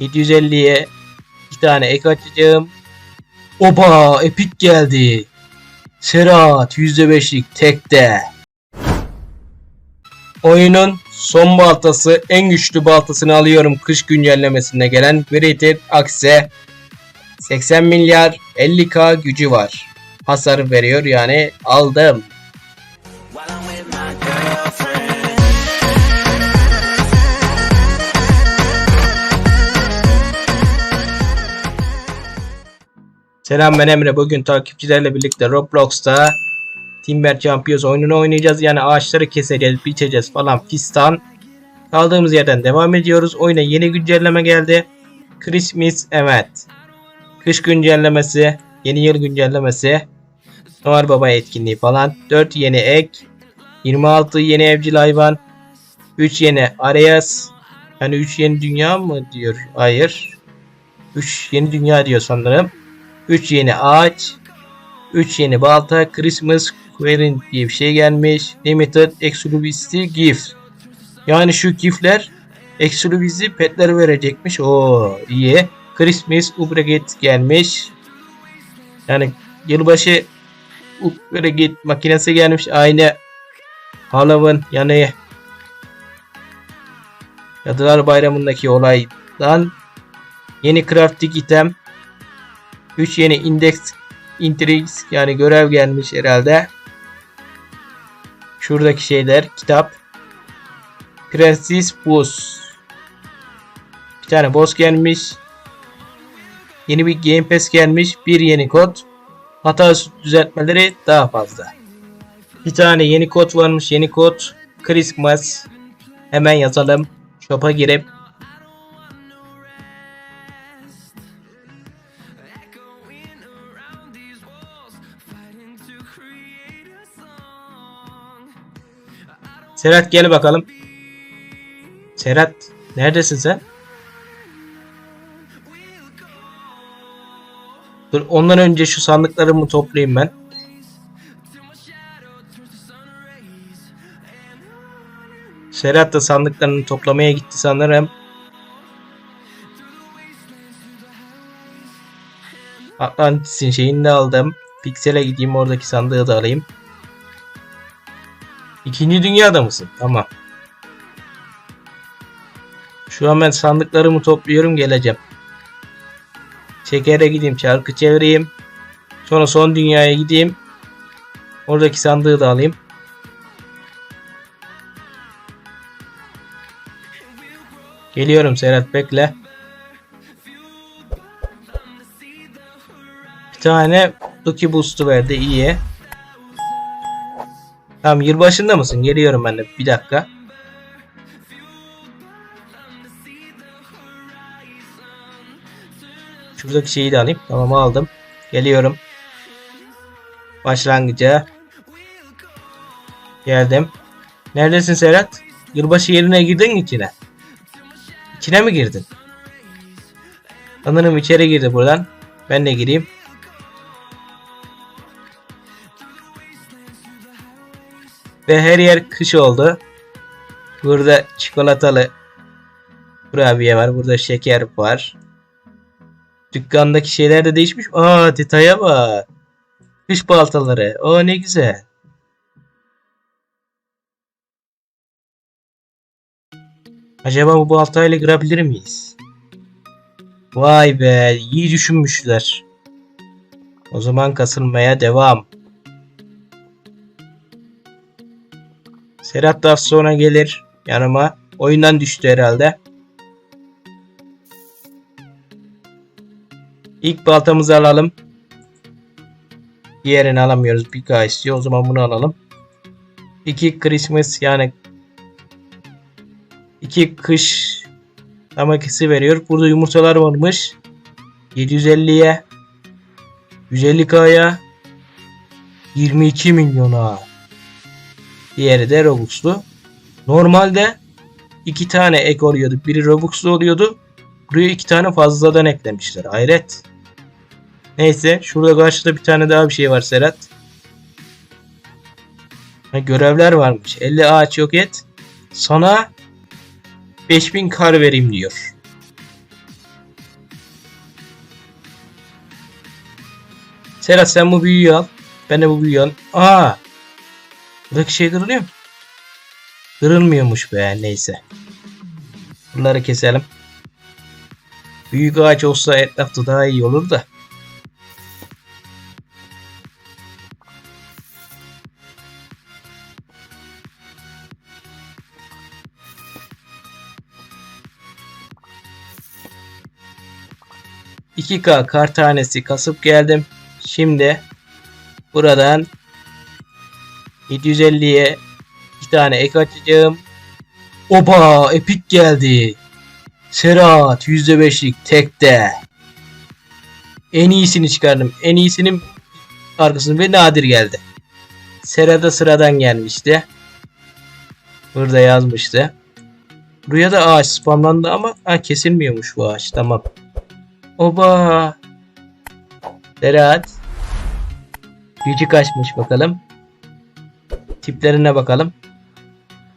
750'ye iki tane ek açacağım. Oba epik geldi. Serhat %5'lik tekte. Oyunun son baltası en güçlü baltasını alıyorum kış güncellemesinde gelen Greater Axe 80 milyar 50k gücü var. Hasar veriyor yani aldım. Selam ben Emre. Bugün takipçilerle birlikte Roblox'ta Timber Champions oyununu oynayacağız. Yani ağaçları keseceğiz, biçeceğiz falan fistan. Kaldığımız yerden devam ediyoruz. Oyuna yeni güncelleme geldi. Christmas evet. Kış güncellemesi, yeni yıl güncellemesi, Noel Baba etkinliği falan. 4 yeni ek, 26 yeni evcil hayvan, 3 yeni Areas. Yani 3 yeni dünya mı diyor? Hayır. 3 yeni dünya diyor sanırım. 3 yeni ağaç, 3 yeni balta, Christmas Querin diye bir şey gelmiş. Limited Exclusivity Gift. Yani şu giftler Exclusivity petler verecekmiş. Oo iyi. Christmas Upgrade gelmiş. Yani yılbaşı Upgrade makinesi gelmiş. Aynı Halloween yani Cadılar Bayramı'ndaki olaydan yeni crafting item 3 yeni index intrigues yani görev gelmiş herhalde. Şuradaki şeyler kitap. Prenses Boss. Bir tane boss gelmiş. Yeni bir Game Pass gelmiş. Bir yeni kod. Hata düzeltmeleri daha fazla. Bir tane yeni kod varmış. Yeni kod Christmas. Hemen yazalım. Shop'a girip Serhat gel bakalım. Serhat neredesin sen? Dur ondan önce şu sandıklarımı toplayayım ben. Serhat da sandıklarını toplamaya gitti sanırım. Atlantis'in şeyini de aldım. Pixel'e gideyim oradaki sandığı da alayım. İkinci dünyada mısın? Tamam. Şu an ben sandıklarımı topluyorum geleceğim. Şekere gideyim çarkı çevireyim. Sonra son dünyaya gideyim. Oradaki sandığı da alayım. Geliyorum Serhat bekle. Bir tane Lucky Boost'u verdi iyi. Tamam yılbaşında mısın? Geliyorum ben de. Bir dakika. Şuradaki şeyi de alayım. Tamam aldım. Geliyorum. Başlangıca. Geldim. Neredesin Serhat? Yılbaşı yerine girdin mi içine? İçine mi girdin? Sanırım içeri girdi buradan. Ben de gireyim. Ve her yer kış oldu. Burada çikolatalı kurabiye var. Burada şeker var. Dükkandaki şeyler de değişmiş. Aa detaya bak. Kış baltaları. O ne güzel. Acaba bu baltayla girebilir miyiz? Vay be, iyi düşünmüşler. O zaman kasılmaya devam. Serhat da az sonra gelir yanıma. Oyundan düştü herhalde. İlk baltamızı alalım. Diğerini alamıyoruz. Bir K istiyor. O zaman bunu alalım. İki Christmas yani iki kış tamakisi veriyor. Burada yumurtalar varmış. 750'ye 150K'ya 22 milyona. Diğeri de Robux'lu. Normalde iki tane ek oluyordu. Biri Robux'lu oluyordu. Buraya iki tane fazladan eklemişler. Hayret. Neyse şurada karşıda bir tane daha bir şey var Serhat. Ha, görevler varmış. 50 ağaç yok et. Sana 5000 kar vereyim diyor. Serhat sen bu büyüyü al. Ben de bu büyüyü al. Aa Buradaki şey kırılıyor mu? Kırılmıyormuş be neyse. Bunları keselim. Büyük ağaç olsa etrafta daha iyi olur da. İki k kar tanesi kasıp geldim. Şimdi buradan 750'ye iki tane ek açacağım. Oba epik geldi. Serhat %5'lik tekte. En iyisini çıkardım. En iyisinin arkasını ve nadir geldi. Serada sıradan gelmişti. Burada yazmıştı. Buraya da ağaç spamlandı ama ha, kesilmiyormuş bu ağaç. Tamam. Oba. Serhat. Gücü kaçmış bakalım. Tiplerine bakalım.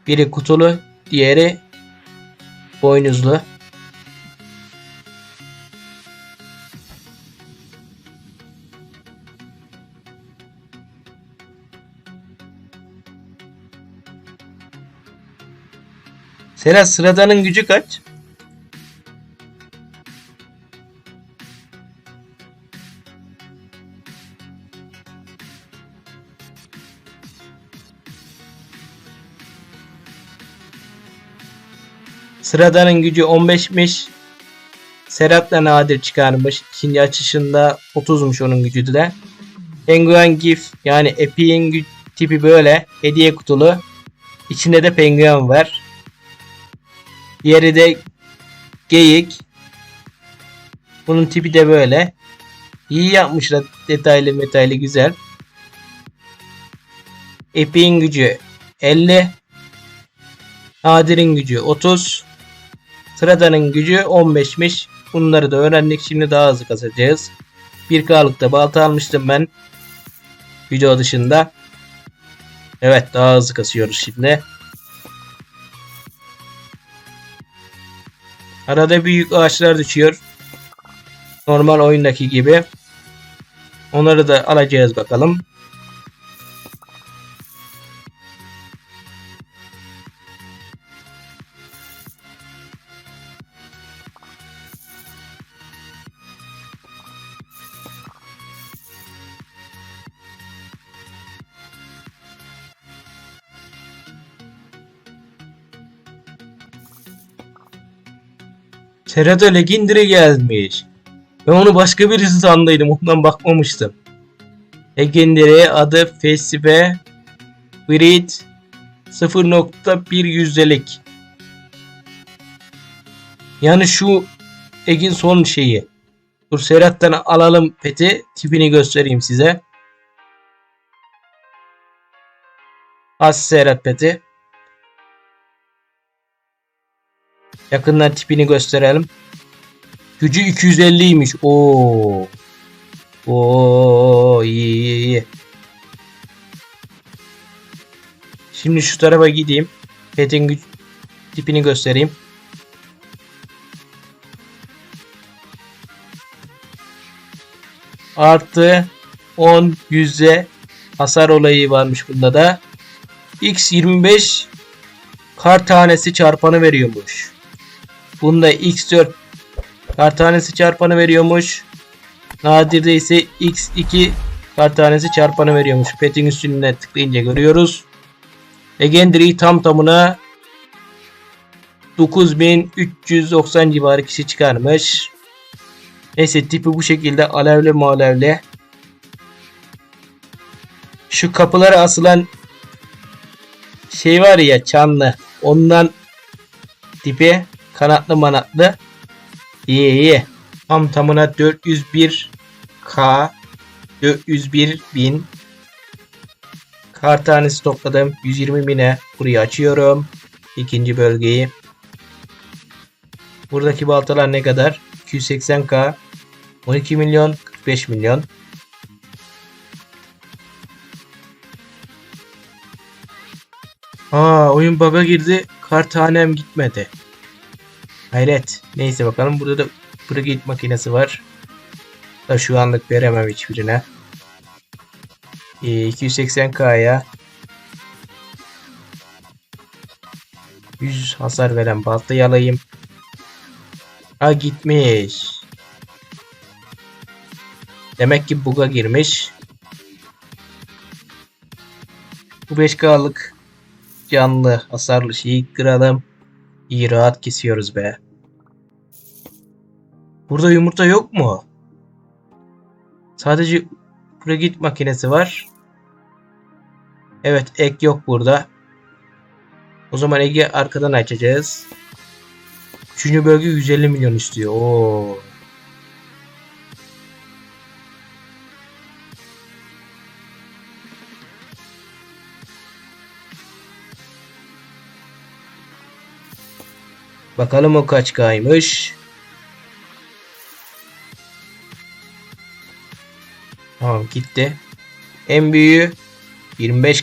Biri kutulu, diğeri boynuzlu. Serhat sıradanın gücü kaç? Sıradanın gücü 15'miş. Serhat'la Nadir çıkarmış. İkinci açışında 30'muş onun gücü de. Penguen GIF yani Epic'in tipi böyle. Hediye kutulu. İçinde de penguen var. Diğeri de geyik. Bunun tipi de böyle. İyi yapmışlar. Detaylı metaylı güzel. Epic'in gücü 50. Nadir'in gücü 30. Sıradanın gücü 15'miş. Bunları da öğrendik. Şimdi daha hızlı kasacağız. 1K'lıkta balta almıştım ben. Video dışında. Evet daha hızlı kasıyoruz şimdi. Arada büyük ağaçlar düşüyor. Normal oyundaki gibi. Onları da alacağız bakalım. Serhat'a Legendary gelmiş. Ben onu başka birisi sandıydım. Ondan bakmamıştım. Legendary adı Festive Grid 0.1 yüzdelik. Yani şu Egin son şeyi. Dur Serhat'tan alalım peti. Tipini göstereyim size. Az Serhat peti. Yakından tipini gösterelim. Gücü 250'ymiş. Oo. Oo iyi iyi iyi. Şimdi şu tarafa gideyim. Pet'in güç tipini göstereyim. Artı 10 yüzde hasar olayı varmış bunda da. X25 kar tanesi çarpanı veriyormuş. Bunda X4 kar tanesi çarpanı veriyormuş. Nadir'de ise X2 kar tanesi çarpanı veriyormuş. Pet'in üstüne tıklayınca görüyoruz. Legendary tam tamına 9390 civarı kişi çıkarmış. Neyse tipi bu şekilde alevli malevli. Şu kapılara asılan şey var ya çanlı. Ondan tipi kanatlı manatlı. İyi iyi. Tam tamına 401k 401 bin kar tanesi topladım. 120 bine burayı açıyorum. İkinci bölgeyi. Buradaki baltalar ne kadar? 280k 12 milyon 45 milyon. Aa oyun bug'a girdi. Kar tanem gitmedi. Hayret. Neyse bakalım burada da Brigade makinesi var. Da şu anlık veremem hiçbirine. Ee, 280k'ya 100 hasar veren baltayı alayım. Ha gitmiş. Demek ki bug'a girmiş. Bu 5K'lık canlı hasarlı şeyi kıralım. İyi rahat kesiyoruz be. Burada yumurta yok mu? Sadece Progit makinesi var. Evet ek yok burada. O zaman Ege arkadan açacağız. Üçüncü bölge 150 milyon istiyor. Oo. Bakalım o kaç kaymış. Tamam gitti. En büyüğü 25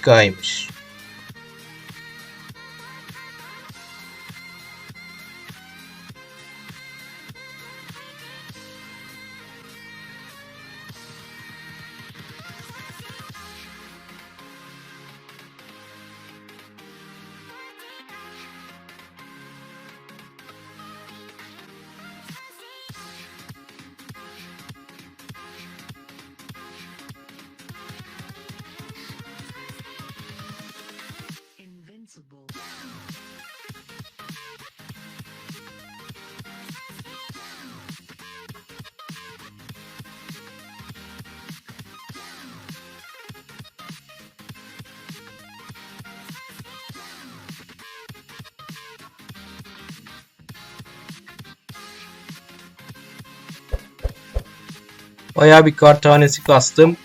Bayağı bir kart tanesi kastım.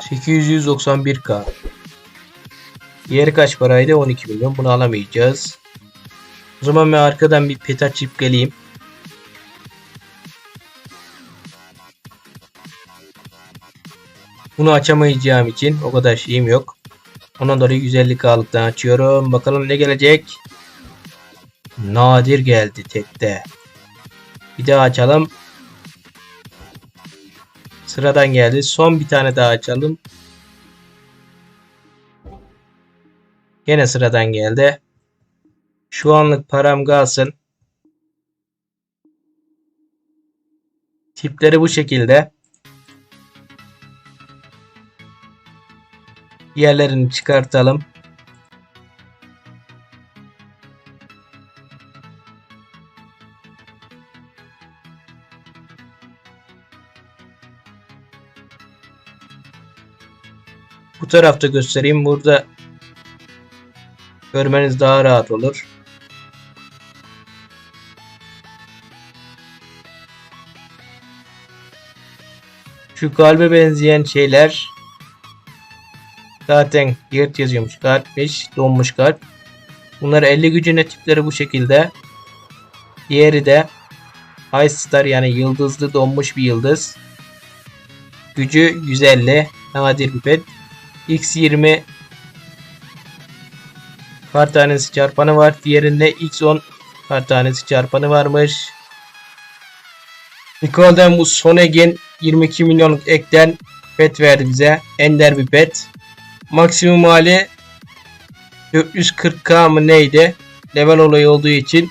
891k. Diğeri kaç paraydı? 12 milyon. Bunu alamayacağız. O zaman ben arkadan bir peta çip geleyim. Bunu açamayacağım için o kadar şeyim yok. Ondan dolayı 150k'lıktan açıyorum. Bakalım ne gelecek. Nadir geldi tekte. Bir daha açalım. Sıradan geldi. Son bir tane daha açalım. Gene sıradan geldi. Şu anlık param kalsın. Tipleri bu şekilde. Yerlerini çıkartalım. Bu tarafta göstereyim. Burada görmeniz daha rahat olur. Şu kalbe benzeyen şeyler zaten yırt yazıyormuş. Kalpmiş, donmuş kalp. Bunlar 50 gücüne tipleri bu şekilde. Diğeri de High Star yani yıldızlı donmuş bir yıldız. Gücü 150. Nadir bir pet. X20 kar tanesi çarpanı var. Diğerinde X10 kar tanesi çarpanı varmış. Nikol'den bu Sonegin 22 milyonluk ekten pet verdi bize. Ender bir pet. Maksimum hali 440k mı neydi? Level olayı olduğu için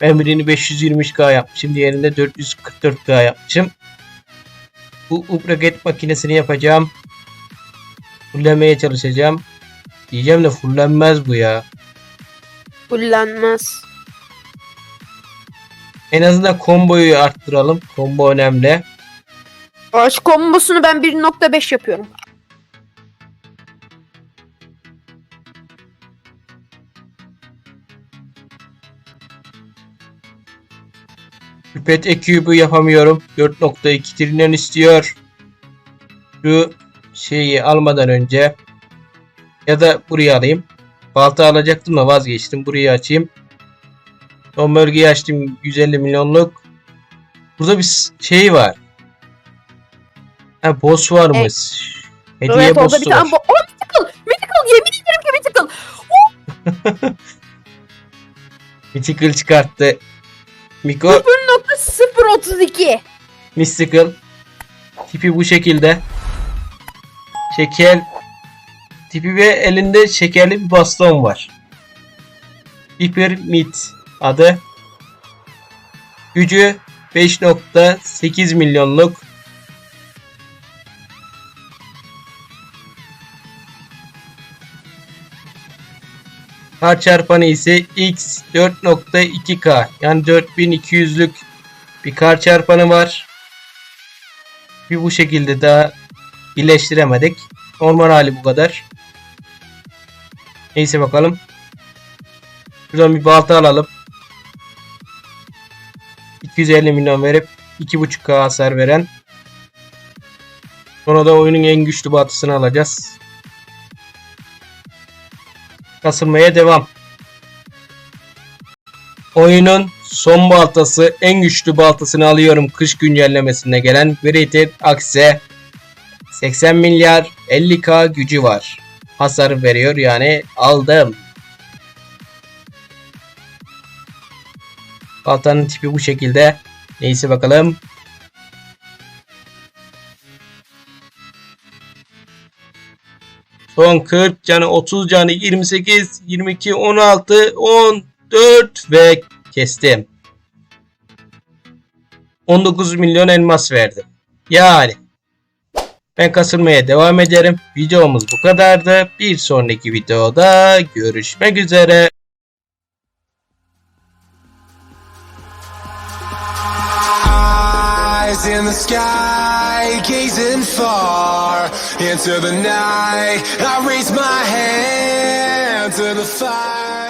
ben birini 523k yapmışım. Diğerinde 444k yapmışım. Bu upraget makinesini yapacağım. Fullemeye çalışacağım. Diyeceğim de fullenmez bu ya. Kullanmaz. En azından komboyu arttıralım. Combo önemli. Ağaç kombosunu ben 1.5 yapıyorum. Pipet Ecube'u yapamıyorum. 4.2 trilyon istiyor. Şu şeyi almadan önce ya da buraya alayım. Balta alacaktım da vazgeçtim. Burayı açayım. Son bölgeyi açtım 150 milyonluk. Burada bir şey var. Ha boss varmış. Hediye evet orada bir boss'u var. bo- Oh Mythical! Mythical! Yemin ederim ki Mythical! Mythical çıkarttı. Miko 0.032 Mystical Tipi bu şekilde. Şeker tipi ve elinde şekerli bir baston var. Hyper Meat adı. Gücü 5.8 milyonluk. Kar çarpanı ise X 4.2K yani 4200'lük bir kar çarpanı var. Bir bu şekilde daha birleştiremedik. Normal hali bu kadar. Neyse bakalım. Şuradan bir balta alalım. 250 milyon verip 2.5K hasar veren. Sonra da oyunun en güçlü baltasını alacağız. Kasılmaya devam. Oyunun son baltası en güçlü baltasını alıyorum kış güncellemesinde gelen Verited Axe 80 milyar 50k gücü var. Hasar veriyor yani aldım. Baltanın tipi bu şekilde. Neyse bakalım. Son 40 canı 30 canı 28 22 16 14 ve kestim. 19 milyon elmas verdim. Yani ben kasılmaya devam ederim. Videomuz bu kadardı. Bir sonraki videoda görüşmek üzere. İn the sky, gazing far into the night. I raise my hand to the fire.